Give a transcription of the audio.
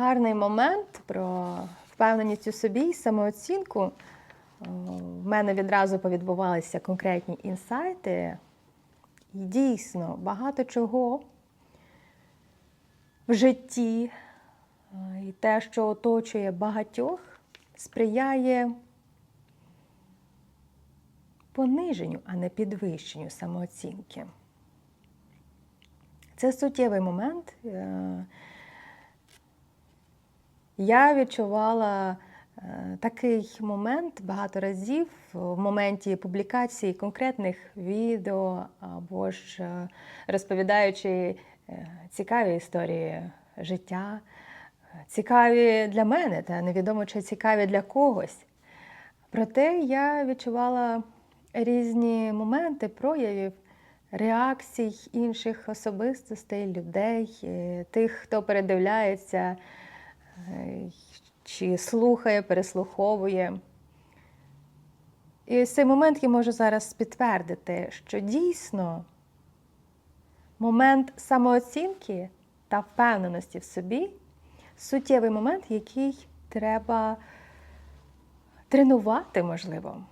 гарний момент про впевненість у собі і самооцінку. В мене відразу повідбувалися конкретні інсайти. І дійсно багато чого в житті е, і те, що оточує багатьох, сприяє пониженню, а не підвищенню самооцінки. Це суттєвий момент. Я відчувала е, такий момент багато разів в моменті публікації конкретних відео або ж е, розповідаючи е, цікаві історії життя, цікаві для мене, та невідомо чи цікаві для когось. Проте я відчувала різні моменти проявів реакцій інших особистостей, людей, тих, хто передивляється чи слухає, переслуховує. І ось цей момент я можу зараз підтвердити, що дійсно момент самооцінки та впевненості в собі суттєвий момент, який треба тренувати, можливо.